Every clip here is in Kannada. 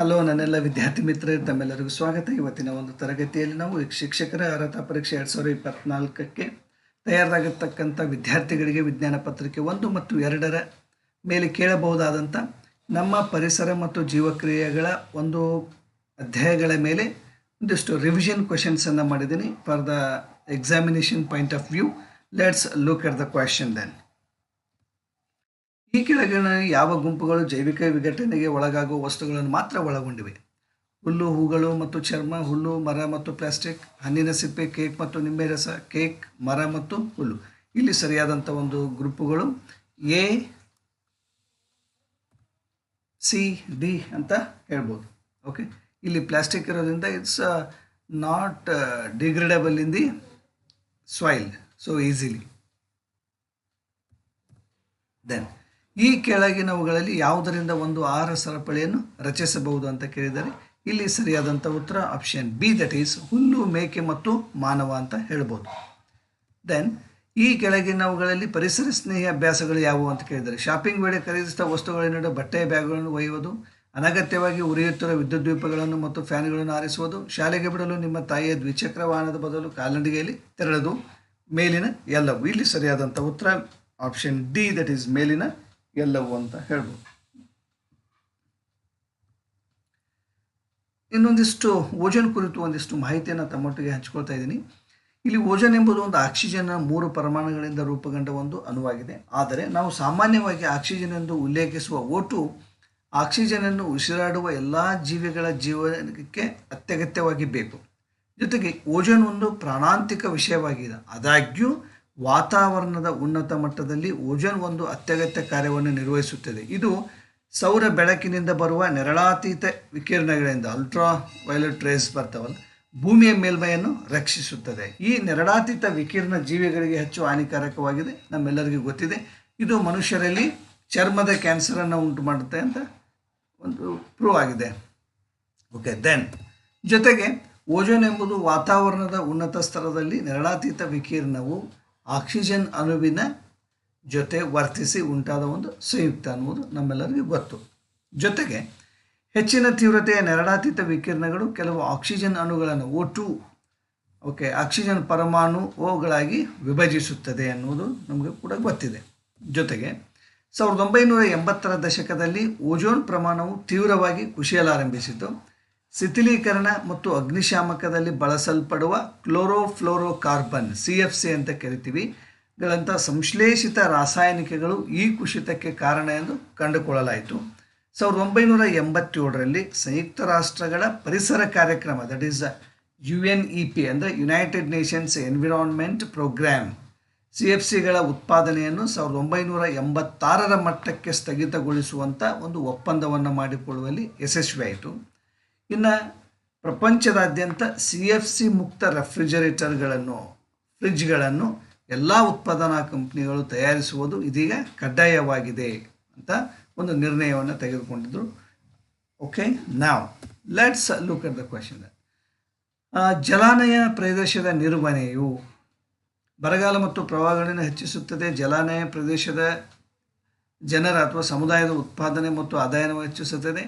ಹಲೋ ನನ್ನೆಲ್ಲ ವಿದ್ಯಾರ್ಥಿ ಮಿತ್ರರು, ತಮ್ಮೆಲ್ಲರಿಗೂ ಸ್ವಾಗತ. ಇವತ್ತಿನ ಒಂದು ತರಗತಿಯಲ್ಲಿ ನಾವು ಶಿಕ್ಷಕರ ಅರ್ಹತಾ ಪರೀಕ್ಷೆ ಎರಡು ಸಾವಿರದ ಇಪ್ಪತ್ನಾಲ್ಕಕ್ಕೆ ತಯಾರಾಗಿರ್ತಕ್ಕಂಥ ವಿದ್ಯಾರ್ಥಿಗಳಿಗೆ ವಿಜ್ಞಾನ ಪತ್ರಿಕೆ ಒಂದು ಮತ್ತು ಎರಡರ ಮೇಲೆ ಕೇಳಬಹುದಾದಂಥ ನಮ್ಮ ಪರಿಸರ ಮತ್ತು ಜೀವಕ್ರಿಯೆಗಳ ಒಂದು ಅಧ್ಯಾಯಗಳ ಮೇಲೆ ಒಂದಿಷ್ಟು ರಿವಿಷನ್ ಕ್ವೆಶನ್ಸನ್ನು ಮಾಡಿದ್ದೀನಿ. For the examination point of view let's look at the question then ಈ ಕೆಳಗಿನ ಯಾವ ಗುಂಪುಗಳು ಜೈವಿಕ ವಿಘಟನೆಗೆ ಒಳಗಾಗುವ ವಸ್ತುಗಳನ್ನು ಮಾತ್ರ ಒಳಗೊಂಡಿವೆ. ಹುಲ್ಲು, ಹೂಗಳು ಮತ್ತು ಚರ್ಮ, ಹುಲ್ಲು, ಮರ ಮತ್ತು ಪ್ಲಾಸ್ಟಿಕ್, ಹಣ್ಣಿನ ಸಿಪ್ಪೆ, ಕೇಕ್ ಮತ್ತು ನಿಂಬೆ ರಸ, ಕೇಕ್, ಮರ ಮತ್ತು ಹುಲ್ಲು. ಇಲ್ಲಿ ಸರಿಯಾದಂಥ ಒಂದು ಗ್ರೂಪುಗಳು ಎ, ಸಿ, ಡಿ ಅಂತ ಹೇಳ್ಬೋದು. ಓಕೆ ಇಲ್ಲಿ ಪ್ಲಾಸ್ಟಿಕ್ ಇರೋದ್ರಿಂದ it's not degradable in the soil so easily then ಈ ಕೆಳಗಿನವುಗಳಲ್ಲಿ ಯಾವುದರಿಂದ ಒಂದು ಆಹಾರ ಸರಪಳಿಯನ್ನು ರಚಿಸಬಹುದು ಅಂತ ಕೇಳಿದರೆ ಇಲ್ಲಿ ಸರಿಯಾದಂಥ ಉತ್ತರ ಆಪ್ಷನ್ ಬಿ ದಟ್ ಈಸ್ ಹುಲ್ಲು, ಮೇಕೆ ಮತ್ತು ಮಾನವ ಅಂತ ಹೇಳ್ಬೋದು. ದೆನ್ ಈ ಕೆಳಗಿನವುಗಳಲ್ಲಿ ಪರಿಸರ ಸ್ನೇಹಿ ಅಭ್ಯಾಸಗಳು ಯಾವುವು ಅಂತ ಕೇಳಿದರೆ ಶಾಪಿಂಗ್ ವೇಳೆ ಖರೀದಿಸಿದ ವಸ್ತುಗಳಿಂದ ಬಟ್ಟೆಯ ಬ್ಯಾಗ್ಗಳನ್ನು ಒಯ್ಯುವುದು, ಅನಗತ್ಯವಾಗಿ ಉರಿಯುತ್ತಿರುವ ವಿದ್ಯುತ್ ದೀಪಗಳನ್ನು ಮತ್ತು ಫ್ಯಾನ್ಗಳನ್ನು ಆರಿಸುವುದು, ಶಾಲೆಗೆ ಬಿಡಲು ನಿಮ್ಮ ತಾಯಿಯ ದ್ವಿಚಕ್ರ ವಾಹನದ ಬದಲು ಕಾಲ್ನಡಿಗೆಯಲ್ಲಿ ತೆರಳದು, ಮೇಲಿನ ಎಲ್ಲವೂ. ಇಲ್ಲಿ ಸರಿಯಾದಂಥ ಉತ್ತರ ಆಪ್ಷನ್ ಡಿ ದಟ್ ಈಸ್ ಮೇಲಿನ ಎಲ್ಲವೂ ಅಂತ ಹೇಳ್ಬೋದು. ಇನ್ನೊಂದಿಷ್ಟು ಓಜನ್ ಕುರಿತು ಒಂದಿಷ್ಟು ಮಾಹಿತಿಯನ್ನು ತಮ್ಮೊಟ್ಟಿಗೆ ಹಂಚ್ಕೊಳ್ತಾ ಇದ್ದೀನಿ. ಇಲ್ಲಿ ಓಜನ್ ಎಂಬುದು ಒಂದು ಆಕ್ಸಿಜನ್ನ ಮೂರು ಪರಮಾಣುಗಳಿಂದ ರೂಪುಗೊಂಡ ಒಂದು ಅಣುವಾಗಿದೆ. ಆದರೆ ನಾವು ಸಾಮಾನ್ಯವಾಗಿ ಆಕ್ಸಿಜನ್ ಎಂದು ಉಲ್ಲೇಖಿಸುವ ಓಟು ಆಕ್ಸಿಜನನ್ನು ಉಸಿರಾಡುವ ಎಲ್ಲ ಜೀವಿಗಳ ಜೀವನಕ್ಕೆ ಅತ್ಯಗತ್ಯವಾಗಿ ಬೇಕು. ಜೊತೆಗೆ ಓಜನ್ ಒಂದು ಪ್ರಾಣಾಂತಿಕ ವಿಷಯವಾಗಿದೆ. ಆದಾಗ್ಯೂ ವಾತಾವರಣದ ಉನ್ನತ ಮಟ್ಟದಲ್ಲಿ ಓಜೋನ್ ಒಂದು ಅತ್ಯಗತ್ಯ ಕಾರ್ಯವನ್ನು ನಿರ್ವಹಿಸುತ್ತದೆ. ಇದು ಸೌರ ಬೆಳಕಿನಿಂದ ಬರುವ ನೆರಳಾತೀತ ವಿಕಿರಣಗಳಿಂದ ಅಲ್ಟ್ರಾ ವೈಲೆಟ್ ರೇಸ್ ಬರ್ತಾವಲ್ಲ, ಭೂಮಿಯ ಮೇಲ್ಮೈಯನ್ನು ರಕ್ಷಿಸುತ್ತದೆ. ಈ ನೆರಳಾತೀತ ವಿಕಿರಣ ಜೀವಿಗಳಿಗೆ ಹೆಚ್ಚು ಹಾನಿಕಾರಕವಾಗಿದೆ. ನಮ್ಮೆಲ್ಲರಿಗೂ ಗೊತ್ತಿದೆ. ಇದು ಮನುಷ್ಯರಲ್ಲಿ ಚರ್ಮದ ಕ್ಯಾನ್ಸರನ್ನು ಉಂಟು ಮಾಡುತ್ತೆ ಅಂತ ಒಂದು ಪ್ರೂವ್ ಆಗಿದೆ. ಓಕೆ ದೆನ್ ಜೊತೆಗೆ ಓಜೋನ್ ಎಂಬುದು ವಾತಾವರಣದ ಉನ್ನತ ಸ್ತರದಲ್ಲಿ ನೆರಳಾತೀತ ವಿಕಿರಣವು ಆಕ್ಸಿಜನ್ ಅಣುವಿನ ಜೊತೆ ವರ್ತಿಸಿ ಉಂಟಾದ ಒಂದು ಸಂಯುಕ್ತ ಅನ್ನುವುದು ನಮ್ಮೆಲ್ಲರಿಗೂ ಗೊತ್ತು. ಜೊತೆಗೆ ಹೆಚ್ಚಿನ ತೀವ್ರತೆಯ ನೆರಳಾತೀತ ವಿಕಿರಣಗಳು ಕೆಲವು ಆಕ್ಸಿಜನ್ ಅಣುಗಳನ್ನು ಓ ಓಕೆ, ಆಕ್ಸಿಜನ್ ಪರಮಾಣು ಓಗಳಾಗಿ ವಿಭಜಿಸುತ್ತದೆ ಅನ್ನುವುದು ನಮಗೆ ಕೂಡ ಗೊತ್ತಿದೆ. ಜೊತೆಗೆ ಸಾವಿರದ ಒಂಬೈನೂರ ಎಂಬತ್ತರ ದಶಕದಲ್ಲಿ ಓಜೋನ್ ಪ್ರಮಾಣವು ತೀವ್ರವಾಗಿ ಕುಸಿಯಲಾರಂಭಿಸಿತು ಶಿಥಿಲೀಕರಣ ಮತ್ತು ಅಗ್ನಿಶಾಮಕದಲ್ಲಿ ಬಳಸಲ್ಪಡುವ ಕ್ಲೋರೋಫ್ಲೋರೋಕಾರ್ಬನ್, ಸಿ ಎಫ್ ಸಿ ಅಂತ ಕರಿತೀವಿ. ಗಳಂಥ ಸಂಶ್ಲೇಷಿತ ರಾಸಾಯನಿಕಗಳು ಈ ಕುಸಿತಕ್ಕೆ ಕಾರಣ ಎಂದು ಕಂಡುಕೊಳ್ಳಲಾಯಿತು. ಸಾವಿರದ ಒಂಬೈನೂರ ಎಂಬತ್ತೇಳರಲ್ಲಿ ಸಂಯುಕ್ತ ರಾಷ್ಟ್ರಗಳ ಪರಿಸರ ಕಾರ್ಯಕ್ರಮ that is U N E P ಅಂದರೆ United Nations Environment Programme C F ಸಿಗಳ ಉತ್ಪಾದನೆಯನ್ನು ಸಾವಿರದ ಒಂಬೈನೂರ ಎಂಬತ್ತಾರರ ಮಟ್ಟಕ್ಕೆ ಸ್ಥಗಿತಗೊಳಿಸುವಂಥ ಒಂದು ಒಪ್ಪಂದವನ್ನು ಮಾಡಿಕೊಳ್ಳುವಲ್ಲಿ ಯಶಸ್ವಿಯಾಯಿತು. ಇನ್ನು ಪ್ರಪಂಚದಾದ್ಯಂತ ಸಿ ಎಫ್ ಸಿ ಮುಕ್ತ ರೆಫ್ರಿಜರೇಟರ್ಗಳನ್ನು, ಫ್ರಿಜ್ಗಳನ್ನು ಎಲ್ಲ ಉತ್ಪಾದನಾ ಕಂಪ್ನಿಗಳು ತಯಾರಿಸುವುದು ಇದೀಗ ಕಡ್ಡಾಯವಾಗಿದೆ ಅಂತ ಒಂದು ನಿರ್ಣಯವನ್ನು ತೆಗೆದುಕೊಂಡಿದ್ರು. ಓಕೆ ನಾವು let's look at the question ಜಲಾನಯ ಪ್ರದೇಶದ ನಿರ್ವಹಣೆಯು ಬರಗಾಲ ಮತ್ತು ಪ್ರವಾಹಗಳನ್ನು ಹೆಚ್ಚಿಸುತ್ತದೆ. ಜಲಾನಯ ಪ್ರದೇಶದ ಜನರ ಅಥವಾ ಸಮುದಾಯದ ಉತ್ಪಾದನೆ ಮತ್ತು ಆದಾಯವನ್ನು ಹೆಚ್ಚಿಸುತ್ತದೆ.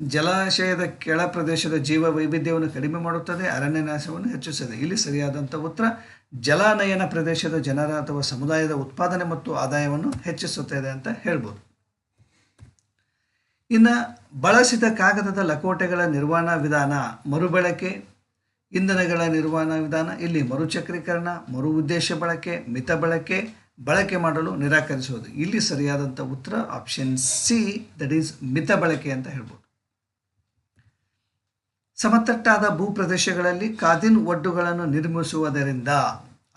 ಜಲಾಶಯದ ಕೆಳ ಪ್ರದೇಶದ ಜೀವ ವೈವಿಧ್ಯವನ್ನು ಕಡಿಮೆ ಮಾಡುತ್ತದೆ ಅರಣ್ಯ ನಾಶವನ್ನು ಹೆಚ್ಚಿಸುತ್ತದೆ. ಇಲ್ಲಿ ಸರಿಯಾದಂಥ ಉತ್ತರ, ಜಲಾನಯನ ಪ್ರದೇಶದ ಜನರ ಅಥವಾ ಸಮುದಾಯದ ಉತ್ಪಾದನೆ ಮತ್ತು ಆದಾಯವನ್ನು ಹೆಚ್ಚಿಸುತ್ತದೆ ಅಂತ ಹೇಳ್ಬೋದು. ಇನ್ನು, ಬಳಸಿದ ಕಾಗದದ ಲಕೋಟೆಗಳ ನಿರ್ವಹಣಾ ವಿಧಾನ, ಮರುಬಳಕೆ, ಇಂಧನಗಳ ನಿರ್ವಹಣಾ ವಿಧಾನ, ಇಲ್ಲಿ ಮರುಚಕ್ರೀಕರಣ ಮರು ಉದ್ದೇಶ ಬಳಕೆ, ಮಿತ ಬಳಕೆ ಬಳಕೆ ಮಾಡಲು ನಿರಾಕರಿಸುವುದು. ಇಲ್ಲಿ ಸರಿಯಾದಂಥ ಉತ್ತರ ಆಪ್ಷನ್ ಸಿ ದಟ್ ಈಸ್ ಮಿತ ಬಳಕೆ ಅಂತ ಹೇಳ್ಬೋದು. ಸಮತಟ್ಟಾದ ಭೂಪ್ರದೇಶಗಳಲ್ಲಿ ಕಾದಿನ್ ಒಡ್ಡುಗಳನ್ನು ನಿರ್ಮಿಸುವುದರಿಂದ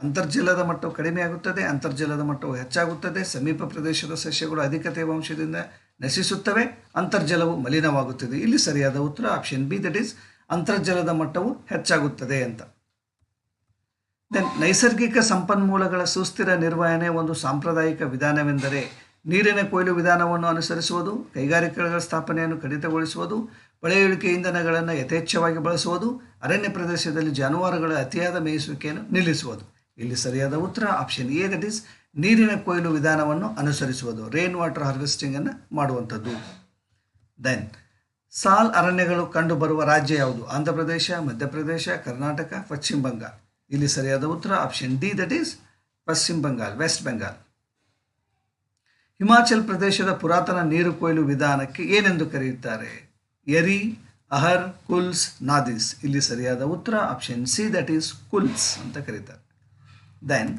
ಅಂತರ್ಜಲದ ಮಟ್ಟವು ಕಡಿಮೆಯಾಗುತ್ತದೆ ಅಂತರ್ಜಲದ ಮಟ್ಟವು ಹೆಚ್ಚಾಗುತ್ತದೆ, ಸಮೀಪ ಪ್ರದೇಶದ ಸಸ್ಯಗಳು ಅಧಿಕ ತೇವಾಂಶದಿಂದ ನಶಿಸುತ್ತವೆ, ಅಂತರ್ಜಲವು ಮಲಿನವಾಗುತ್ತದೆ. ಇಲ್ಲಿ ಸರಿಯಾದ ಉತ್ತರ ಆಪ್ಷನ್ ಬಿ ದಟ್ ಈಸ್ ಅಂತರ್ಜಲದ ಮಟ್ಟವು ಹೆಚ್ಚಾಗುತ್ತದೆ ಅಂತ. ದೆನ್ ನೈಸರ್ಗಿಕ ಸಂಪನ್ಮೂಲಗಳ ಸುಸ್ಥಿರ ನಿರ್ವಹಣೆ ಒಂದು ಸಾಂಪ್ರದಾಯಿಕ ವಿಧಾನವೆಂದರೆ ನೀರಿನ ಕೊಯ್ಲು ವಿಧಾನವನ್ನು ಅನುಸರಿಸುವುದು, ಕೈಗಾರಿಕೆಗಳ ಸ್ಥಾಪನೆಯನ್ನು ಕಡಿತಗೊಳಿಸುವುದು ಪಳೆಯುಳಿಕೆ ಇಂಧನಗಳನ್ನು ಯಥೇಚ್ಛವಾಗಿ ಬಳಸುವುದು, ಅರಣ್ಯ ಪ್ರದೇಶದಲ್ಲಿ ಜಾನುವಾರುಗಳ ಅತಿಯಾದ ಮೇಯಿಸುವಿಕೆಯನ್ನು ನಿಲ್ಲಿಸುವುದು. ಇಲ್ಲಿ ಸರಿಯಾದ ಉತ್ತರ ಆಪ್ಷನ್ ಎ ದಟ್ ಈಸ್ ನೀರಿನ ಕೊಯ್ಲು ವಿಧಾನವನ್ನು ಅನುಸರಿಸುವುದು ರೇನ್ ವಾಟರ್ ಹಾರ್ವೆಸ್ಟಿಂಗನ್ನು ಮಾಡುವಂಥದ್ದು. ದೆನ್ ಸಾಲ್ ಅರಣ್ಯಗಳು ಕಂಡುಬರುವ ರಾಜ್ಯ ಯಾವುದು? ಆಂಧ್ರ ಪ್ರದೇಶ ಮಧ್ಯಪ್ರದೇಶ, ಕರ್ನಾಟಕ, ಪಶ್ಚಿಮ ಬಂಗಾಳ. ಇಲ್ಲಿ ಸರಿಯಾದ ಉತ್ತರ ಆಪ್ಷನ್ ಡಿ ದಟ್ ಈಸ್ ಪಶ್ಚಿಮ ಬಂಗಾಲ್ ವೆಸ್ಟ್ ಬೆಂಗಾಲ್ ಹಿಮಾಚಲ್ ಪ್ರದೇಶದ ಪುರಾತನ ನೀರು ಕೊಯ್ಲು ವಿಧಾನಕ್ಕೆ ಏನೆಂದು ಕರೆಯುತ್ತಾರೆ? ಎರಿ, ಅಹರ್, ಕುಲ್ಸ್, ನಾದಿಸ್. ಇಲ್ಲಿ ಸರಿಯಾದ ಉತ್ತರ ಆಪ್ಷನ್ ಸಿ ದಟ್ ಈಸ್ ಕುಲ್ಸ್ ಅಂತ ಕರೀತಾರೆ. ದೆನ್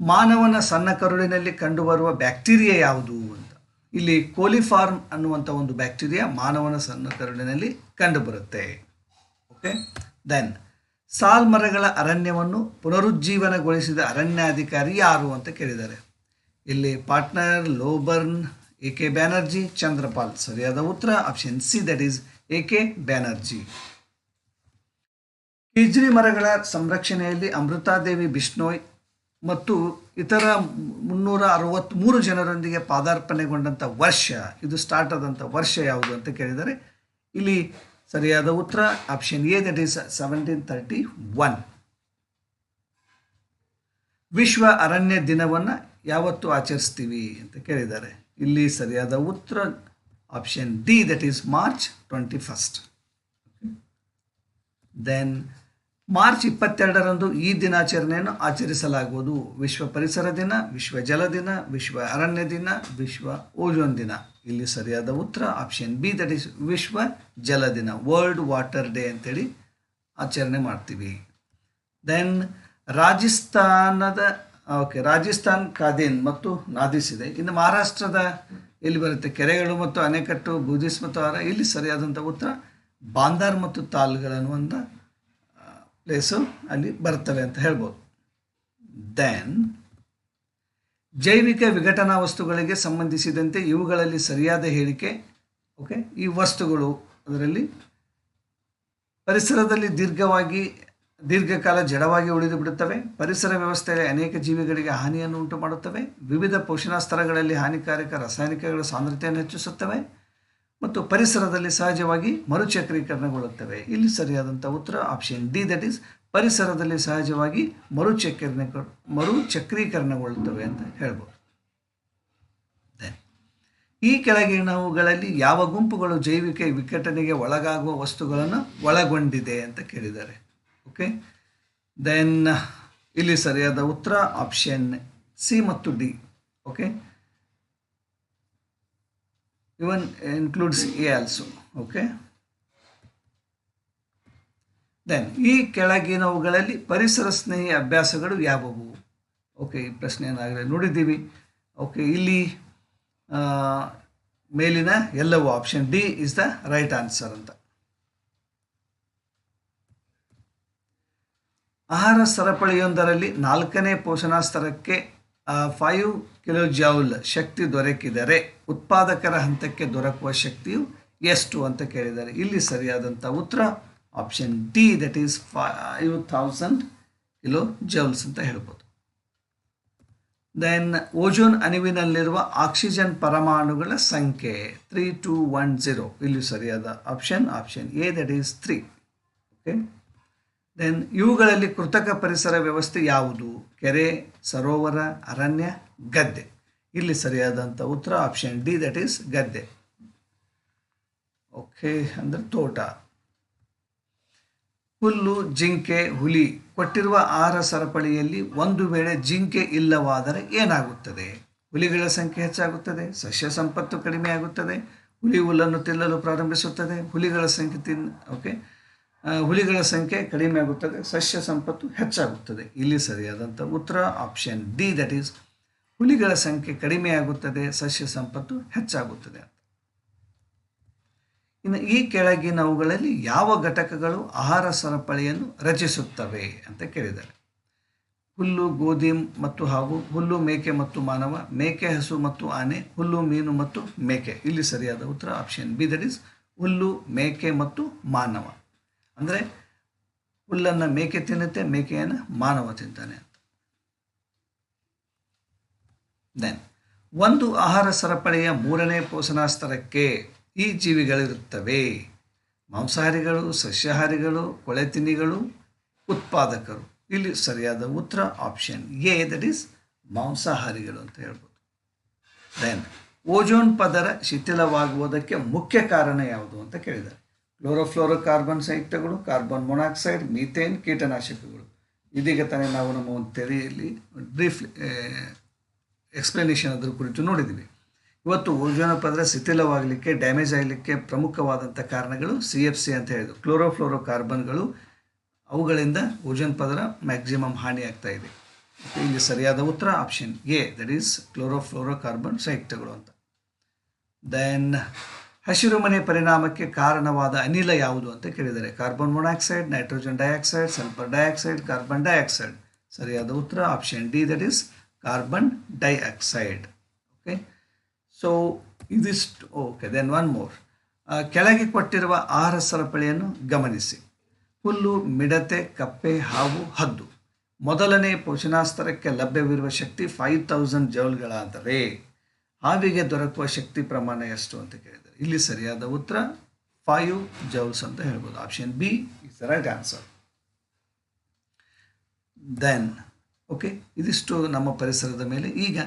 ಮಾನವನ ಸಣ್ಣ ಕರುಳಿನಲ್ಲಿ ಕಂಡುಬರುವ ಬ್ಯಾಕ್ಟೀರಿಯಾ ಯಾವುದು ಅಂತ. ಇಲ್ಲಿ ಕೋಲಿಫಾರ್ಮ್ ಅನ್ನುವಂಥ ಒಂದು ಬ್ಯಾಕ್ಟೀರಿಯಾ ಮಾನವನ ಸಣ್ಣ ಕರುಳಿನಲ್ಲಿ ಕಂಡುಬರುತ್ತೆ. ಓಕೆ ದೆನ್ ಸಾಲ್ ಮರಗಳ ಅರಣ್ಯವನ್ನು ಪುನರುಜ್ಜೀವನಗೊಳಿಸಿದ ಅರಣ್ಯಾಧಿಕಾರಿ ಯಾರು ಅಂತ ಕೇಳಿದ್ದಾರೆ. ಇಲ್ಲಿ ಪಾರ್ಟ್ನರ್ ಲೋಬರ್ನ್ ಎ ಕೆ ಬ್ಯಾನರ್ಜಿ ಚಂದ್ರಪಾಲ್ ಸರಿಯಾದ ಉತ್ತರ option C that is A K Banerjee ಕಿಜ್ರಿ ಮರಗಳ ಸಂರಕ್ಷಣೆಯಲ್ಲಿ ಅಮೃತಾದೇವಿ ಬಿಷ್ಣೋಯ್ ಮತ್ತು ಇತರ ಮುನ್ನೂರ ಅರವತ್ತ್ಮೂರು ಜನರೊಂದಿಗೆ ಪಾದಾರ್ಪಣೆಗೊಂಡಂಥ ವರ್ಷ, ಇದು ಸ್ಟಾರ್ಟ್ ಆದಂಥ ವರ್ಷ ಯಾವುದು ಅಂತ ಕೇಳಿದರೆ, ಇಲ್ಲಿ ಸರಿಯಾದ ಉತ್ತರ option A that is seventeen thirty one ವಿಶ್ವ ಅರಣ್ಯ ದಿನವನ್ನು ಯಾವತ್ತು ಆಚರಿಸ್ತೀವಿ ಅಂತ ಕೇಳಿದ್ದಾರೆ. ಇಲ್ಲಿ ಸರಿಯಾದ ಉತ್ತರ option D that is March twenty first then March ಇಪ್ಪತ್ತೆರಡರಂದು ಈ ದಿನಾಚರಣೆಯನ್ನು ಆಚರಿಸಲಾಗುವುದು. ವಿಶ್ವ ಪರಿಸರ ದಿನ, ವಿಶ್ವ ಜಲ ದಿನ, ವಿಶ್ವ ಅರಣ್ಯ ದಿನ, ವಿಶ್ವ ಓಜೋನ್ ದಿನ. ಇಲ್ಲಿ ಸರಿಯಾದ ಉತ್ತರ ಆಪ್ಷನ್ ಬಿ ದಟ್ ಈಸ್ ವಿಶ್ವ ಜಲ ದಿನ ವರ್ಲ್ಡ್ ವಾಟರ್ ಡೇ ಅಂತೇಳಿ ಆಚರಣೆ ಮಾಡ್ತೀವಿ. ದೆನ್ ರಾಜಸ್ಥಾನದ ಓಕೆ. ರಾಜಸ್ಥಾನ್ ಕಾದಿನ್ ಮತ್ತು ನಾದಿಸ್ ಇದೆ. ಇನ್ನು ಮಹಾರಾಷ್ಟ್ರದ ಎಲ್ಲಿ ಬರುತ್ತೆ? ಕೆರೆಗಳು ಮತ್ತು ಅಣೆಕಟ್ಟು, ಬೂದಿಸ್ ಮತ್ತು ಆರ, ಇಲ್ಲಿ ಸರಿಯಾದಂಥ ಉತ್ತರ ಬಾಂದಾರ್ ಮತ್ತು ತಾಲ್ಗಳನ್ನುವಂಥ ಪ್ಲೇಸು ಅಲ್ಲಿ ಬರ್ತವೆ ಅಂತ ಹೇಳ್ಬೋದು. ದೆನ್ ಜೈವಿಕ ವಿಘಟನಾ ವಸ್ತುಗಳಿಗೆ ಸಂಬಂಧಿಸಿದಂತೆ ಇವುಗಳಲ್ಲಿ ಸರಿಯಾದ ಹೇಳಿಕೆ, ಓಕೆ, ಈ ವಸ್ತುಗಳು ಅದರಲ್ಲಿ ಪರಿಸರದಲ್ಲಿ ದೀರ್ಘವಾಗಿ ದೀರ್ಘಕಾಲ ಜಡವಾಗಿ ಉಳಿದು ಬಿಡುತ್ತವೆ. ಪರಿಸರ ವ್ಯವಸ್ಥೆಯಲ್ಲಿ ಅನೇಕ ಜೀವಿಗಳಿಗೆ ಹಾನಿಯನ್ನು ಉಂಟು ಮಾಡುತ್ತವೆ. ವಿವಿಧ ಪೋಷಣಾ ಸ್ಥಳಗಳಲ್ಲಿ ಹಾನಿಕಾರಕ ರಾಸಾಯನಿಕಗಳ ಸಾಂದ್ರತೆಯನ್ನು ಹೆಚ್ಚಿಸುತ್ತವೆ ಮತ್ತು ಪರಿಸರದಲ್ಲಿ ಸಹಜವಾಗಿ ಮರುಚಕ್ರೀಕರಣಗೊಳ್ಳುತ್ತವೆ. ಇಲ್ಲಿ ಸರಿಯಾದಂಥ ಉತ್ತರ ಆಪ್ಷನ್ ಡಿ ದಟ್ ಈಸ್ ಪರಿಸರದಲ್ಲಿ ಸಹಜವಾಗಿ ಮರುಚಕ್ರೀಕರಣ, ಮರುಚಕ್ರೀಕರಣಗೊಳ್ಳುತ್ತವೆ ಅಂತ ಹೇಳ್ಬೋದು. ಈ ಕೆಳಗಿನವುಗಳಲ್ಲಿ ಯಾವ ಗುಂಪುಗಳು ಜೈವಿಕ ವಿಘಟನೆಗೆ ಒಳಗಾಗುವ ವಸ್ತುಗಳನ್ನು ಒಳಗೊಂಡಿದೆ ಅಂತ ಕೇಳಿದ್ದಾರೆ. ಓಕೆ ದೆನ್ ಇಲ್ಲಿ ಸರಿಯಾದ ಉತ್ತರ ಆಪ್ಷನ್ ಸಿ ಮತ್ತು D okay even includes A also okay then ಈ ಕೆಳಗಿನವುಗಳಲ್ಲಿ ಪರಿಸರ ಸ್ನೇಹಿ ಅಭ್ಯಾಸಗಳು ಯಾವುವು? ಓಕೆ ಈ ಪ್ರಶ್ನೆಯನ್ನಾಗಲೇ ನೋಡಿದ್ದೀವಿ. ಓಕೆ ಇಲ್ಲಿ ಮೇಲಿನ ಎಲ್ಲವೂ option D is the right answer ಅಂತ. ಆಹಾರ ಸರಪಳಿಯೊಂದರಲ್ಲಿ ನಾಲ್ಕನೇ ಪೋಷಣಾ ಸ್ತರಕ್ಕೆ ಫೈವ್ ಕಿಲೋ ಜೌಲ್ ಶಕ್ತಿ ದೊರಕಿದರೆ ಉತ್ಪಾದಕರ ಹಂತಕ್ಕೆ ದೊರಕುವ ಶಕ್ತಿಯು ಎಷ್ಟು ಅಂತ ಕೇಳಿದ್ದಾರೆ. ಇಲ್ಲಿ ಸರಿಯಾದಂಥ ಉತ್ತರ option D that is five thousand kilo joules ಅಂತ ಹೇಳ್ಬೋದು. ದೆನ್ ಓಜೋನ್ ಅಣಿವಿನಲ್ಲಿರುವ ಆಕ್ಸಿಜನ್ ಪರಮಾಣುಗಳ ಸಂಖ್ಯೆ ತ್ರೀ ಟು ಒನ್ ಜೀರೋ ಇಲ್ಲಿ ಸರಿಯಾದ option option A that is three okay then ಇವುಗಳಲ್ಲಿ ಕೃತಕ ಪರಿಸರ ವ್ಯವಸ್ಥೆ ಯಾವುದು? ಕೆರೆ, ಸರೋವರ, ಅರಣ್ಯ, ಗದ್ದೆ. ಇಲ್ಲಿ ಸರಿಯಾದಂಥ ಉತ್ತರ ಆಪ್ಷನ್ ಡಿ ದಟ್ ಈಸ್ ಗದ್ದೆ. ಓಕೆ ಅಂದರೆ ತೋಟ. ಹುಲ್ಲು, ಜಿಂಕೆ, ಹುಲಿ ಕೊಟ್ಟಿರುವ ಆಹಾರ ಸರಪಳಿಯಲ್ಲಿ ಒಂದು ವೇಳೆ ಜಿಂಕೆ ಇಲ್ಲವಾದರೆ ಏನಾಗುತ್ತದೆ? ಹುಲಿಗಳ ಸಂಖ್ಯೆ ಹೆಚ್ಚಾಗುತ್ತದೆ, ಸಸ್ಯ ಸಂಪತ್ತು ಕಡಿಮೆಯಾಗುತ್ತದೆ, ಹುಲಿ ಹುಲ್ಲನ್ನು ತಿನ್ನಲು ಪ್ರಾರಂಭಿಸುತ್ತದೆ, ಹುಲಿಗಳ ಸಂಖ್ಯೆ ತಿನ್ ಓಕೆ ಹುಲಿಗಳ ಸಂಖ್ಯೆ ಕಡಿಮೆ ಆಗುತ್ತದೆ, ಸಸ್ಯ ಸಂಪತ್ತು ಹೆಚ್ಚಾಗುತ್ತದೆ. ಇಲ್ಲಿ ಸರಿಯಾದಂಥ ಉತ್ತರ ಆಪ್ಷನ್ ಡಿ ದಟ್ ಈಸ್ ಹುಲಿಗಳ ಸಂಖ್ಯೆ ಕಡಿಮೆ ಆಗುತ್ತದೆ, ಸಸ್ಯ ಸಂಪತ್ತು ಹೆಚ್ಚಾಗುತ್ತದೆ ಅಂತ. ಇನ್ನು ಈ ಕೆಳಗಿನವುಗಳಲ್ಲಿ ಯಾವ ಘಟಕಗಳು ಆಹಾರ ಸರಪಳಿಯನ್ನು ರಚಿಸುತ್ತವೆ ಅಂತ ಕೇಳಿದ್ದಾರೆ. ಹುಲ್ಲು, ಗೋಧಿ ಮತ್ತು ಹಾಗೂ ಹುಲ್ಲು, ಮೇಕೆ ಮತ್ತು ಮಾನವ, ಮೇಕೆ, ಹಸು ಮತ್ತು ಆನೆ, ಹುಲ್ಲು, ಮೀನು ಮತ್ತು ಮೇಕೆ. ಇಲ್ಲಿ ಸರಿಯಾದ ಉತ್ತರ ಆಪ್ಷನ್ ಬಿ ದಟ್ ಈಸ್ ಹುಲ್ಲು, ಮೇಕೆ ಮತ್ತು ಮಾನವ. ಅಂದರೆ ಹುಲ್ಲನ್ನು ಮೇಕೆ ತಿನ್ನುತ್ತೆ, ಮೇಕೆಯನ್ನು ಮಾನವ ತಿಂತಾನೆ ಅಂತ. ದೆನ್ ಒಂದು ಆಹಾರ ಸರಪಳಿಯ ಮೂರನೇ ಪೋಷಣಾ ಸ್ತರಕ್ಕೆ ಈ ಜೀವಿಗಳಿರುತ್ತವೆ. ಮಾಂಸಾಹಾರಿಗಳು, ಸಸ್ಯಾಹಾರಿಗಳು, ಕೊಳೆತಿನಿಗಳು, ಉತ್ಪಾದಕರು. ಇಲ್ಲಿ ಸರಿಯಾದ ಉತ್ತರ ಆಪ್ಷನ್ ಎ ದಟ್ ಈಸ್ ಮಾಂಸಾಹಾರಿಗಳು ಅಂತ ಹೇಳ್ಬೋದು. ದೆನ್ ಓಜೋನ್ ಪದರ ಶಿಥಿಲವಾಗುವುದಕ್ಕೆ ಮುಖ್ಯ ಕಾರಣ ಯಾವುದು ಅಂತ ಕೇಳಿದ್ದಾರೆ. ಕ್ಲೋರೋಫ್ಲೋರೋ ಕಾರ್ಬನ್ ಸಂಯುಕ್ತಗಳು, ಕಾರ್ಬನ್ ಮೊನಾಕ್ಸೈಡ್, ಮೀಥೇನ್, ಕೀಟನಾಶಕಗಳು. ಇದೀಗ ತಾನೇ ನಾವು ನಮ್ಮ ಒಂದು ತೆರೆಯಲ್ಲಿ ಬ್ರೀಫ್ ಎಕ್ಸ್ಪ್ಲನೇಷನ್ ಅದ್ರ ಕುರಿತು ನೋಡಿದ್ದೀವಿ. ಇವತ್ತು ಓಜೋನ ಪದರ ಶಿಥಿಲವಾಗಲಿಕ್ಕೆ, ಡ್ಯಾಮೇಜ್ ಆಗಲಿಕ್ಕೆ ಪ್ರಮುಖವಾದಂಥ ಕಾರಣಗಳು ಸಿ ಎಫ್ ಸಿ ಅಂತ ಹೇಳಿದ್ರು. ಕ್ಲೋರೋಫ್ಲೋರೋ ಕಾರ್ಬನ್ಗಳು ಅವುಗಳಿಂದ ಓಜೋನ್ ಪದರ ಮ್ಯಾಕ್ಸಿಮಮ್ ಹಾನಿ ಆಗ್ತಾ ಇದೆ. ಇಲ್ಲಿ ಸರಿಯಾದ ಉತ್ತರ, option A, that is chlorofluorocarbon ಸಂಯುಕ್ತಗಳು ಅಂತ. ದೆನ್ ಹಸಿರುಮನೆ ಪರಿಣಾಮಕ್ಕೆ ಕಾರಣವಾದ ಅನಿಲ ಯಾವುದು ಅಂತ ಕೇಳಿದ್ದಾರೆ. Carbon monoxide, nitrogen dioxide, sulphur dioxide, carbon dioxide. ಸರಿಯಾದ ಉತ್ತರ option D, that is carbon dioxide. Okay so ಇದಿಷ್ಟು. ಓಕೆ ದೆನ್ ಒನ್ ಮೋರ್ ಕೆಳಗೆ ಕೊಟ್ಟಿರುವ ಆಹಾರ ಸರಪಳಿಯನ್ನು ಗಮನಿಸಿ. ಹುಲ್ಲು, ಮಿಡತೆ, ಕಪ್ಪೆ, ಹಾವು, ಹದ್ದು. ಮೊದಲನೇ ಪೋಷಣಾಸ್ತರಕ್ಕೆ ಲಭ್ಯವಿರುವ ಶಕ್ತಿ ಫೈವ್ ತೌಸಂಡ್ ಜೌಲ್ಗಳಾದರೆ ಹಾವಿಗೆ ದೊರಕುವ ಶಕ್ತಿ ಪ್ರಮಾಣ ಎಷ್ಟು ಅಂತ ಕೇಳಿದ್ದಾರೆ. ಇಲ್ಲಿ ಸರಿಯಾದ ಉತ್ತರ ಫೈವ್ ಜೌಲ್ಸ್ ಅಂತ ಹೇಳ್ಬೋದು. Option B is the right answer then okay ಇದಿಷ್ಟು ನಮ್ಮ ಪರಿಸರದ ಮೇಲೆ ಈಗ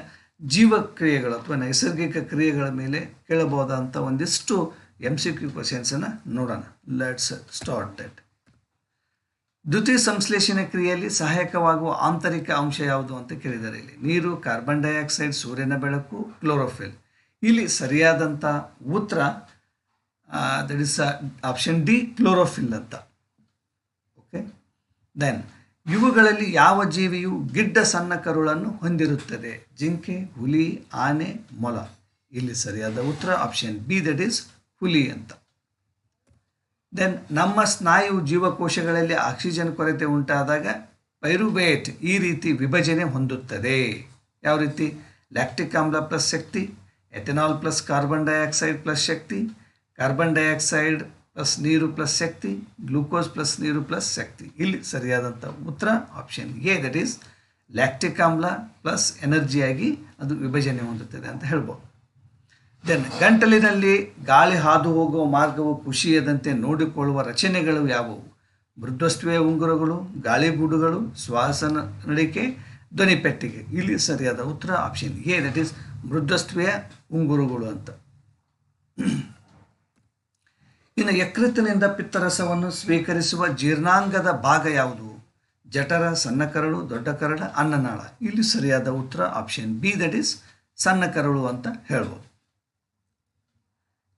ಜೀವಕ್ರಿಯೆಗಳು ಅಥವಾ ನೈಸರ್ಗಿಕ ಕ್ರಿಯೆಗಳ ಮೇಲೆ ಕೇಳಬಹುದಾದಂಥ ಒಂದಿಷ್ಟು ಎಂ ಸಿ ಕ್ಯೂ ಕ್ವಶನ್ಸನ್ನು ನೋಡೋಣ. ಲೆಟ್ಸ್ ಸ್ಟಾರ್ಟ್ ದಟ್ ದ್ವಿತೀಯ ಸಂಶ್ಲೇಷಣೆ ಕ್ರಿಯೆಯಲ್ಲಿ ಸಹಾಯಕವಾಗುವ ಆಂತರಿಕ ಅಂಶ ಯಾವುದು ಅಂತ ಕೇಳಿದ್ದಾರೆ ಇಲ್ಲಿ. ನೀರು ಕಾರ್ಬನ್ ಡೈಆಕ್ಸೈಡ್ ಸೂರ್ಯನ ಬೆಳಕು ಕ್ಲೋರೋಫಿಲ್ ಇಲ್ಲಿ ಸರಿಯಾದಂಥ ಉತ್ತರ that is option D chlorophyll ಅಂತ. ಓಕೆ ದೆನ್ ಇವುಗಳಲ್ಲಿ ಯಾವ ಜೀವಿಯು ಗಿಡ್ಡ ಸಣ್ಣ ಕರುಳನ್ನು ಹೊಂದಿರುತ್ತದೆ? ಜಿಂಕೆ, ಹುಲಿ, ಆನೆ, ಮೊಲ. ಇಲ್ಲಿ ಸರಿಯಾದ ಉತ್ತರ ಆಪ್ಷನ್ ಬಿ ದಟ್ ಈಸ್ ಹುಲಿ ಅಂತ. ದೆನ್ ನಮ್ಮ ಸ್ನಾಯು ಜೀವಕೋಶಗಳಲ್ಲಿ ಆಕ್ಸಿಜನ್ ಕೊರತೆ ಉಂಟಾದಾಗ ಪೈರುಬೇಟ್ ಈ ರೀತಿ ವಿಭಜನೆ ಹೊಂದುತ್ತದೆ. ಯಾವ ರೀತಿ? ಲ್ಯಾಕ್ಟಿಕ್ ಆಮ್ಲ ಪ್ಲಸ್ ಶಕ್ತಿ ethanol plus carbon dioxide plus ಶಕ್ತಿ ಕಾರ್ಬನ್ ಡೈಆಕ್ಸೈಡ್ ಪ್ಲಸ್ ನೀರು ಪ್ಲಸ್ ಶಕ್ತಿ ಗ್ಲೂಕೋಸ್ ಪ್ಲಸ್ ನೀರು ಪ್ಲಸ್ ಶಕ್ತಿ. ಇಲ್ಲಿ ಸರಿಯಾದಂಥ ಉತ್ತರ option A that is lactic ಆಮ್ಲ ಪ್ಲಸ್ ಎನರ್ಜಿಯಾಗಿ ಅದು ವಿಭಜನೆ ಹೊಂದುತ್ತದೆ ಅಂತ ಹೇಳ್ಬೋದು. ದೆನ್ ಗಂಟಲಿನಲ್ಲಿ ಗಾಳಿ ಹಾದು ಹೋಗುವ ಮಾರ್ಗವು ಖುಷಿಯದಂತೆ ನೋಡಿಕೊಳ್ಳುವ ರಚನೆಗಳು ಯಾವುವು? ಮೃದ್ವಸ್ತ್ವೀಯ ಉಂಗುರಗಳು, ಗಾಳಿಗೂಡುಗಳು ಶ್ವಾಸ ನಡಿಕೆ ಧ್ವನಿಪೆಟ್ಟಿಗೆ ಇಲ್ಲಿ ಸರಿಯಾದ ಉತ್ತರ ಆಪ್ಷನ್ ಎ ದಟ್ ಈಸ್ ಮೃದ್ವಸ್ತ್ವೀಯ ಉಂಗುರುಗಳು ಅಂತ. ಇನ್ನು ಯಕೃತ್ತಿನಿಂದ ಪಿತ್ತರಸವನ್ನು ಸ್ವೀಕರಿಸುವ ಜೀರ್ಣಾಂಗದ ಭಾಗ ಯಾವುದು? ಜಠರ, ಸಣ್ಣ ಕರಳು, ದೊಡ್ಡ ಕರಳ ಅನ್ನನಾಳ ಇಲ್ಲಿ ಸರಿಯಾದ ಉತ್ತರ ಆಪ್ಷನ್ ಬಿ ದಟ್ ಈಸ್ ಸಣ್ಣ ಕರಳು ಅಂತ ಹೇಳ್ಬೋದು.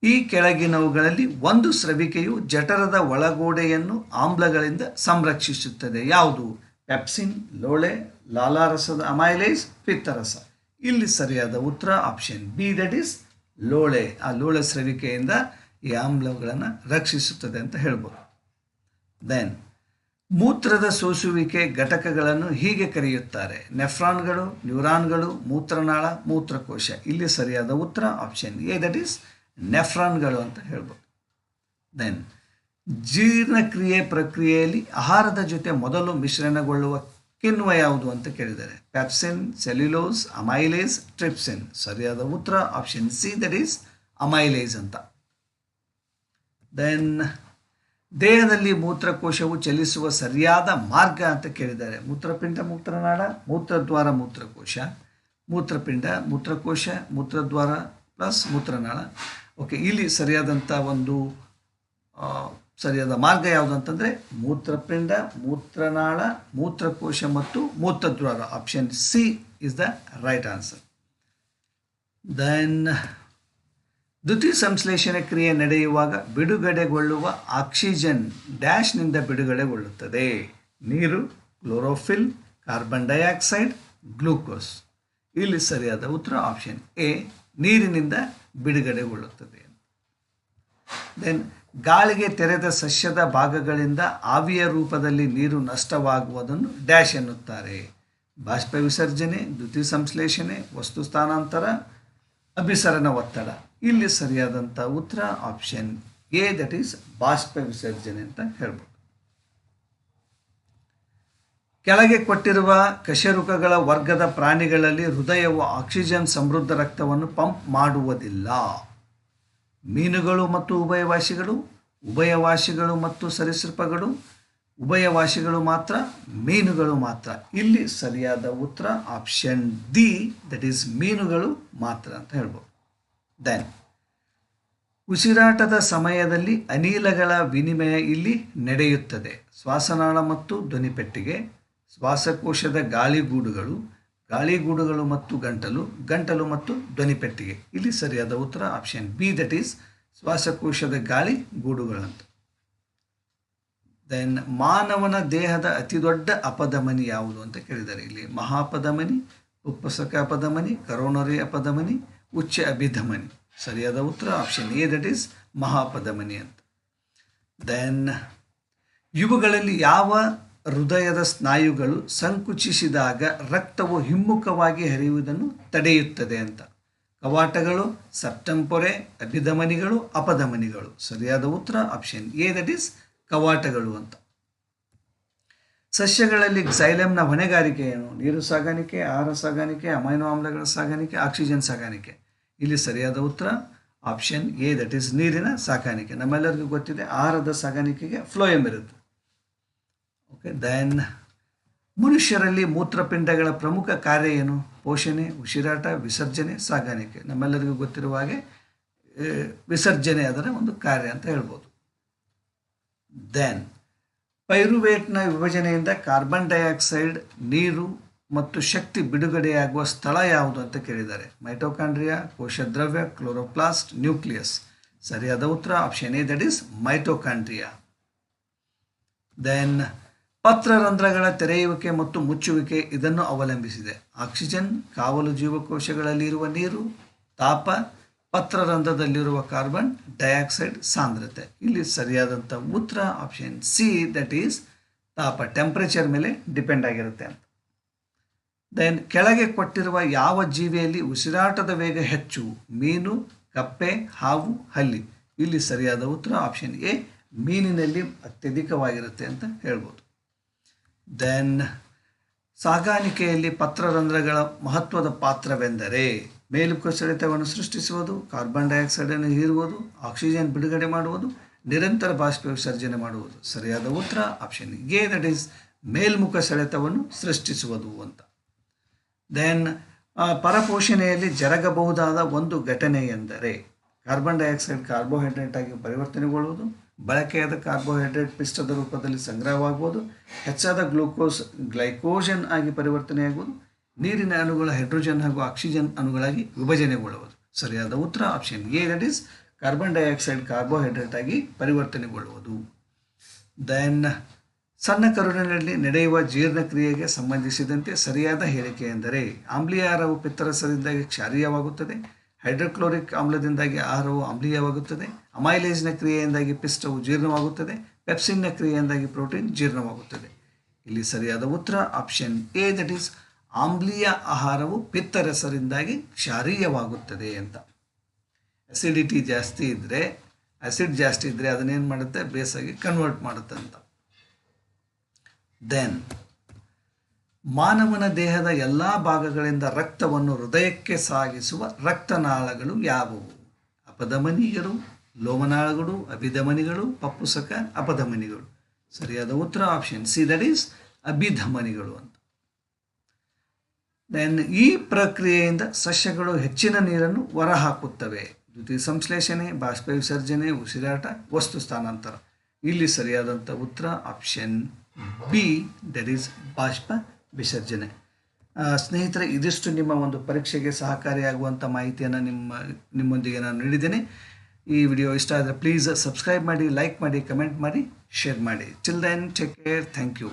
ಈ ಕೆಳಗಿನವುಗಳಲ್ಲಿ ಒಂದು ಸ್ರವಿಕೆಯು ಜಠರದ ಒಳಗೋಡೆಯನ್ನು ಆಮ್ಲಗಳಿಂದ ಸಂರಕ್ಷಿಸುತ್ತದೆ. ಯಾವುದು? ಪೆಪ್ಸಿನ್ ಲೋಳೆ ಲಾಲಾರಸದ ಅಮೈಲೇಸ್ ಪಿತ್ತರಸ ಇಲ್ಲಿ ಸರಿಯಾದ ಉತ್ತರ ಆಪ್ಷನ್ ಬಿ, ದಟ್ ಈಸ್ ಲೋಳೆ. ಆ ಲೋಳೆ ಸ್ರವಿಕೆಯಿಂದ ಈ ಆಮ್ಲಗಳನ್ನು ರಕ್ಷಿಸುತ್ತದೆ ಅಂತ ಹೇಳ್ಬೋದು. ದೆನ್ ಮೂತ್ರದ ಸೋಸುವಿಕೆ ಘಟಕಗಳನ್ನು ಹೀಗೆ ಕರೆಯುತ್ತಾರೆ. ನೆಫ್ರಾನ್ಗಳು, ನ್ಯೂರಾನ್ಗಳು, ಮೂತ್ರನಾಳ, ಮೂತ್ರಕೋಶ. ಇಲ್ಲಿ ಸರಿಯಾದ ಉತ್ತರ ಆಪ್ಷನ್ ಎ, ದಟ್ ಈಸ್ ನೆಫ್ರಾನ್ಗಳು ಅಂತ ಹೇಳ್ಬೋದು. ದೆನ್ ಜೀರ್ಣಕ್ರಿಯೆ ಪ್ರಕ್ರಿಯೆಯಲ್ಲಿ ಆಹಾರದ ಜೊತೆ ಮೊದಲು ಮಿಶ್ರಣಗೊಳ್ಳುವ ಕಿಣ್ವ ಯಾವುದು ಅಂತ ಕೇಳಿದ್ದಾರೆ. ಪ್ಯಾಪ್ಸಿನ್ ಸೆಲ್ಯುಲೋಸ್ ಅಮೈಲೇಸ್ ಟ್ರಿಪ್ಸಿನ್ ಸರಿಯಾದ ಉತ್ತರ option C that is amylase ಅಂತ. ದೆನ್ ದೇಹದಲ್ಲಿ ಮೂತ್ರಕೋಶವು ಚಲಿಸುವ ಸರಿಯಾದ ಮಾರ್ಗ ಅಂತ ಕೇಳಿದ್ದಾರೆ. ಮೂತ್ರಪಿಂಡ, ಮೂತ್ರನಾಳ, ಮೂತ್ರದ್ವಾರ, ಮೂತ್ರಕೋಶ. ಮೂತ್ರಪಿಂಡ, ಮೂತ್ರಕೋಶ, ಮೂತ್ರದ್ವಾರ ಪ್ಲಸ್ ಮೂತ್ರನಾಳ. ಓಕೆ, ಇಲ್ಲಿ ಸರಿಯಾದಂಥ ಒಂದು ಸರಿಯಾದ ಮಾರ್ಗ ಯಾವುದು ಅಂತಂದರೆ ಮೂತ್ರಪಿಂಡ, ಮೂತ್ರನಾಳ, ಮೂತ್ರಕೋಶ ಮತ್ತು ಮೂತ್ರದ್ವಾರ option C is the right answer then ದ್ಯುತಿ ಸಂಶ್ಲೇಷಣೆ ಕ್ರಿಯೆ ನಡೆಯುವಾಗ ಬಿಡುಗಡೆಗೊಳ್ಳುವ ಆಕ್ಸಿಜನ್ ಡ್ಯಾಶ್ನಿಂದ ಬಿಡುಗಡೆಗೊಳ್ಳುತ್ತದೆ. ನೀರು, ಕ್ಲೋರೋಫಿಲ್, ಕಾರ್ಬನ್ ಡೈಆಕ್ಸೈಡ್, ಗ್ಲೂಕೋಸ್. ಇಲ್ಲಿ ಸರಿಯಾದ ಉತ್ತರ ಆಪ್ಷನ್ ಎ ನೀರಿನಿಂದ ಬಿಡುಗಡೆಗೊಳ್ಳುತ್ತದೆ. ದೆನ್ ಗಾಳಿಗೆ ತೆರೆದ ಸಸ್ಯದ ಭಾಗಗಳಿಂದ ಆವಿಯ ರೂಪದಲ್ಲಿ ನೀರು ನಷ್ಟವಾಗುವುದನ್ನು ಡ್ಯಾಶ್ ಎನ್ನುತ್ತಾರೆ. ಬಾಷ್ಪ ವಿಸರ್ಜನೆ, ದ್ಯುತಿ ಸಂಶ್ಲೇಷಣೆ, ವಸ್ತು ಸ್ಥಾನಾಂತರ, ಅಭಿಸರಣ ಒತ್ತಡ. ಇಲ್ಲಿ ಸರಿಯಾದಂಥ ಉತ್ತರ ಆಪ್ಷನ್ ಎ ದಟ್ ಈಸ್ ಬಾಷ್ಪ ವಿಸರ್ಜನೆ ಅಂತ ಹೇಳ್ಬೋದು. ಕೆಳಗೆ ಕೊಟ್ಟಿರುವ ಕಶೇರುಕಗಳ ವರ್ಗದ ಪ್ರಾಣಿಗಳಲ್ಲಿ ಹೃದಯವು ಆಕ್ಸಿಜನ್ ಸಮೃದ್ಧ ರಕ್ತವನ್ನು ಪಂಪ್ ಮಾಡುವುದಿಲ್ಲ. ಮೀನುಗಳು ಮತ್ತು ಉಭಯವಾಸಿಗಳು ಉಭಯವಾಸಿಗಳು ಮತ್ತು ಸರೀಸೃಪಗಳು, ಉಭಯವಾಸಿಗಳು ಮಾತ್ರ, ಮೀನುಗಳು ಮಾತ್ರ. ಇಲ್ಲಿ ಸರಿಯಾದ ಉತ್ತರ ಆಪ್ಷನ್ ದಿ ದಟ್ ಈಸ್ ಮೀನುಗಳು ಮಾತ್ರ ಅಂತ ಹೇಳ್ಬೋದು. ದೆನ್ ಉಸಿರಾಟದ ಸಮಯದಲ್ಲಿ ಅನಿಲಗಳ ವಿನಿಮಯ ಇಲ್ಲಿ ನಡೆಯುತ್ತದೆ. ಶ್ವಾಸನಾಳ ಮತ್ತು ಧ್ವನಿಪೆಟ್ಟಿಗೆ ಶ್ವಾಸಕೋಶದ ಗಾಳಿಗೂಡುಗಳು ಗಾಳಿಗೂಡುಗಳು ಮತ್ತು ಗಂಟಲು ಗಂಟಲು ಮತ್ತು ಧ್ವನಿಪೆಟ್ಟಿಗೆ ಇಲ್ಲಿ ಸರಿಯಾದ ಉತ್ತರ ಆಪ್ಷನ್ ಬಿ ದಟ್ ಈಸ್ ಶ್ವಾಸಕೋಶದ ಗಾಳಿ ಗೂಡುಗಳಂತ ದೆನ್ ಮಾನವನ ದೇಹದ ಅತಿ ದೊಡ್ಡ ಅಪಧಮನಿ ಯಾವುದು ಅಂತ ಕೇಳಿದ್ದಾರೆ ಇಲ್ಲಿ ಮಹಾಪಧಮನಿ ಉಪ್ಪಸಕ ಅಪಧಮನಿ, ಕರೋನರಿ ಅಪಧಮನಿ, ಉಚ್ಚ ಅಭಿಧಮನಿ. ಸರಿಯಾದ ಉತ್ತರ ಆಪ್ಷನ್ ಎ ದಟ್ ಈಸ್ ಮಹಾಪಧಮನಿ ಅಂತ. ದೆನ್ ಇವುಗಳಲ್ಲಿ ಯಾವ ಹೃದಯದ ಸ್ನಾಯುಗಳು ಸಂಕುಚಿಸಿದಾಗ ರಕ್ತವು ಹಿಮ್ಮುಖವಾಗಿ ಹರಿಯುವುದನ್ನು ತಡೆಯುತ್ತದೆ ಅಂತ. ಕವಾಟಗಳು ಸಪ್ಟಂಪೊರೆ ಅಭಿಧಮನಿಗಳು, ಅಪಧಮನಿಗಳು. ಸರಿಯಾದ ಉತ್ತರ ಆಪ್ಷನ್ ಎ ದಟ್ ಈಸ್ ಕವಾಟಗಳು ಅಂತ. ಸಸ್ಯಗಳಲ್ಲಿ xylem-ನ ಹೊಣೆಗಾರಿಕೆ ಏನು? ನೀರು ಸಾಗಾಣಿಕೆ, ಆಹಾರ ಸಾಗಾಣಿಕೆ, ಅಮೈನೋ ಆಮ್ಲಗಳ ಸಾಗಾಣಿಕೆ ಆಕ್ಸಿಜನ್ ಸಾಗಾಣಿಕೆ. ಇಲ್ಲಿ ಸರಿಯಾದ ಉತ್ತರ ಆಪ್ಷನ್ ಎ ದಟ್ ಈಸ್ ನೀರಿನ ಸಾಗಾಣಿಕೆ ನಮ್ಮೆಲ್ಲರಿಗೂ ಗೊತ್ತಿದೆ, ಆಹಾರದ ಸಾಗಾಣಿಕೆಗೆ ಫ್ಲೋಯಮ್ ಇರುತ್ತೆ. ಓಕೆ ದೆನ್ ಮನುಷ್ಯರಲ್ಲಿ ಮೂತ್ರಪಿಂಡಗಳ ಪ್ರಮುಖ ಕಾರ್ಯ ಏನು? ಪೋಷಣೆ, ಉಸಿರಾಟ, ವಿಸರ್ಜನೆ, ಸಾಗಾಣಿಕೆ. ನಮ್ಮೆಲ್ಲರಿಗೂ ಗೊತ್ತಿರುವ ಹಾಗೆ ವಿಸರ್ಜನೆ ಅದರ ಒಂದು ಕಾರ್ಯ ಅಂತ ಹೇಳ್ಬೋದು. ದೆನ್ ಪೈರುವೇಟ್ನ ವಿಭಜನೆಯಿಂದ ಕಾರ್ಬನ್ ಡೈಆಕ್ಸೈಡ್, ನೀರು ಮತ್ತು ಶಕ್ತಿ ಬಿಡುಗಡೆಯಾಗುವ ಸ್ಥಳ ಯಾವುದು ಅಂತ ಕೇಳಿದ್ದಾರೆ. ಮೈಟೋಕಾಂಡ್ರಿಯಾ, ಕೋಶದ್ರವ್ಯ, ಕ್ಲೋರೋಪ್ಲಾಸ್ಟ್, ನ್ಯೂಕ್ಲಿಯಸ್. ಸರಿಯಾದ ಉತ್ತರ, option A that is mitochondria. Then ಪತ್ರರಂಧ್ರಗಳ ತೆರೆಯುವಿಕೆ ಮತ್ತು ಮುಚ್ಚುವಿಕೆ ಇದನ್ನು ಅವಲಂಬಿಸಿದೆ. ಆಕ್ಸಿಜನ್, ಕಾವಲು ಜೀವಕೋಶಗಳಲ್ಲಿರುವ ನೀರು, ತಾಪ, ಪತ್ರರಂಧ್ರದಲ್ಲಿರುವ ಕಾರ್ಬನ್ ಡೈಆಕ್ಸೈಡ್ ಸಾಂದ್ರತೆ. ಇಲ್ಲಿ ಸರಿಯಾದಂಥ ಉತ್ತರ ಆಪ್ಷನ್ ಸಿ, ದಟ್ ಈಸ್ ತಾಪ, ಟೆಂಪರೇಚರ್ ಮೇಲೆ ಡಿಪೆಂಡ್ ಆಗಿರುತ್ತೆ ಅಂತ. ದೆನ್ ಕೆಳಗೆ ಕೊಟ್ಟಿರುವ ಯಾವ ಜೀವಿಯಲ್ಲಿ ಉಸಿರಾಟದ ವೇಗ ಹೆಚ್ಚು? ಮೀನು, ಕಪ್ಪೆ, ಹಾವು, ಹಲ್ಲಿ. ಇಲ್ಲಿ ಸರಿಯಾದ ಉತ್ತರ ಆಪ್ಷನ್ ಎ, ಮೀನಿನಲ್ಲಿ ಅತ್ಯಧಿಕವಾಗಿರುತ್ತೆ ಅಂತ ಹೇಳ್ಬೋದು. ದೆನ್ ಸಾಗಾಣಿಕೆಯಲ್ಲಿ ಪತ್ರರಂಧ್ರಗಳ ಮಹತ್ವದ ಪಾತ್ರವೆಂದರೆ ಮೇಲುಕು ಸೆಳೆತವನ್ನು ಸೃಷ್ಟಿಸುವುದು ಕಾರ್ಬನ್ ಡೈಆಕ್ಸೈಡನ್ನು ಹೀರುವುದು ಆಕ್ಸಿಜನ್ ಬಿಡುಗಡೆ ಮಾಡುವುದು, ನಿರಂತರ ಬಾಷ್ಪ ವಿಸರ್ಜನೆ ಮಾಡುವುದು. ಸರಿಯಾದ ಉತ್ತರ ಆಪ್ಷನ್ ಎ ದಟ್ ಈಸ್ ಮೇಲ್ಮುಖ ಸೆಳೆತವನ್ನು ಸೃಷ್ಟಿಸುವುದು ಅಂತ. ದೆನ್ ಪರಪೋಷಣೆಯಲ್ಲಿ ಜರಗಬಹುದಾದ ಒಂದು ಘಟನೆ ಎಂದರೆ ಕಾರ್ಬನ್ ಡೈಆಕ್ಸೈಡ್ ಕಾರ್ಬೋಹೈಡ್ರೇಟ್ ಆಗಿ ಪರಿವರ್ತನೆಗೊಳ್ಳುವುದು ಬಳಕೆಯಾದ ಕಾರ್ಬೋಹೈಡ್ರೇಟ್ ಪಿಷ್ಟದ ರೂಪದಲ್ಲಿ ಸಂಗ್ರಹವಾಗುವುದು ಹೆಚ್ಚಾದ ಗ್ಲೂಕೋಸ್, ಗ್ಲೈಕೋಜನ್ ಆಗಿ ಪರಿವರ್ತನೆಯಾಗುವುದು ನೀರಿನ ಅಣುಗಳ, ಹೈಡ್ರೋಜನ್ ಹಾಗೂ ಆಕ್ಸಿಜನ್ ಅಣುಗಳಾಗಿ ವಿಭಜನೆಗೊಳ್ಳುವುದು. ಸರಿಯಾದ ಉತ್ತರ, option A that is carbon dioxide carbohydrate ಆಗಿ ಪರಿವರ್ತನೆಗೊಳ್ಳುವುದು. ದೆನ್, ಸಣ್ಣ ಕರುಳಿನಲ್ಲಿ ನಡೆಯುವ ಜೀರ್ಣಕ್ರಿಯೆಗೆ ಸಂಬಂಧಿಸಿದಂತೆ ಸರಿಯಾದ ಹೇಳಿಕೆ ಎಂದರೆ, ಆಮ್ಲೀಯ ಆಹಾರವು ಪಿತ್ತರಸದಿಂದಾಗಿ ಕ್ಷಾರೀಯವಾಗುತ್ತದೆ. ಹೈಡ್ರೋಕ್ಲೋರಿಕ್ ಆಮ್ಲದಿಂದಾಗಿ ಆಹಾರವು ಆಮ್ಲೀಯವಾಗುತ್ತದೆ. ಅಮೈಲೇಜ್ನ ಕ್ರಿಯೆಯಿಂದಾಗಿ ಪಿಷ್ಟವು ಜೀರ್ಣವಾಗುತ್ತದೆ. ಪೆಪ್ಸಿನ್ನ ಕ್ರಿಯೆಯಿಂದಾಗಿ ಪ್ರೋಟೀನ್ ಜೀರ್ಣವಾಗುತ್ತದೆ. ಇಲ್ಲಿ ಸರಿಯಾದ ಉತ್ತರ ಆಪ್ಷನ್ ಎ, ದಟ್ ಈಸ್ ಆಮ್ಲೀಯ ಆಹಾರವು ಪಿತ್ತರಸರಿಂದಾಗಿ ಕ್ಷಾರೀಯವಾಗುತ್ತದೆ ಅಂತ. ಅಸಿಡಿಟಿ ಜಾಸ್ತಿ ಇದ್ದರೆ ಆಸಿಡ್ ಜಾಸ್ತಿ ಇದ್ದರೆ ಅದನ್ನೇನು ಮಾಡುತ್ತೆ? ಬೇಸಾಗಿ ಕನ್ವರ್ಟ್ ಮಾಡುತ್ತೆ ಅಂತ. ದೆನ್ ಮಾನವನ ದೇಹದ ಎಲ್ಲ ಭಾಗಗಳಿಂದ ರಕ್ತವನ್ನು ಹೃದಯಕ್ಕೆ ಸಾಗಿಸುವ ರಕ್ತನಾಳಗಳು ಯಾವುವು? ಅಪಧಮನಿಗಳು ಲೋಮನಾಳಗಳು, ಅಭಿಧಮನಿಗಳು, ಪಪ್ಪುಸಕ, ಅಪಧಮನಿಗಳು. ಸರಿಯಾದ ಉತ್ತರ ಆಪ್ಷನ್ ಸಿ ದಟ್ ಈಸ್ ಅಭಿಧಮನಿಗಳು ಅಂತ. ದೆನ್ ಈ ಪ್ರಕ್ರಿಯೆಯಿಂದ ಸಸ್ಯಗಳು ಹೆಚ್ಚಿನ ನೀರನ್ನು ಹೊರಹಾಕುತ್ತವೆ. ದ್ವಿತೀಯ ಸಂಶ್ಲೇಷಣೆ, ಬಾಷ್ಪ ವಿಸರ್ಜನೆ, ಉಸಿರಾಟ, ವಸ್ತು ಸ್ಥಾನಾಂತರ. ಇಲ್ಲಿ ಸರಿಯಾದಂಥ ಉತ್ತರ ಆಪ್ಷನ್ ಬಿ ದಟ್ ಈಸ್ ಬಾಷ್ಪ ವಿಸರ್ಜನೆ. ಸ್ನೇಹಿತರೆ, ಇದಿಷ್ಟು ನಿಮ್ಮ ಒಂದು ಪರೀಕ್ಷೆಗೆ ಸಹಕಾರಿಯಾಗುವಂಥ ಮಾಹಿತಿಯನ್ನು ನಿಮ್ಮ, ನಿಮ್ಮೊಂದಿಗೆ ನಾನು ನೀಡಿದ್ದೇನೆ. ಈ ವಿಡಿಯೋ ಇಷ್ಟ ಆದರೆ ಪ್ಲೀಸ್ ಸಬ್ಸ್ಕ್ರೈಬ್ ಮಾಡಿ ಲೈಕ್ ಮಾಡಿ ಕಮೆಂಟ್ ಮಾಡಿ ಶೇರ್ ಮಾಡಿ. Chill then take care thank you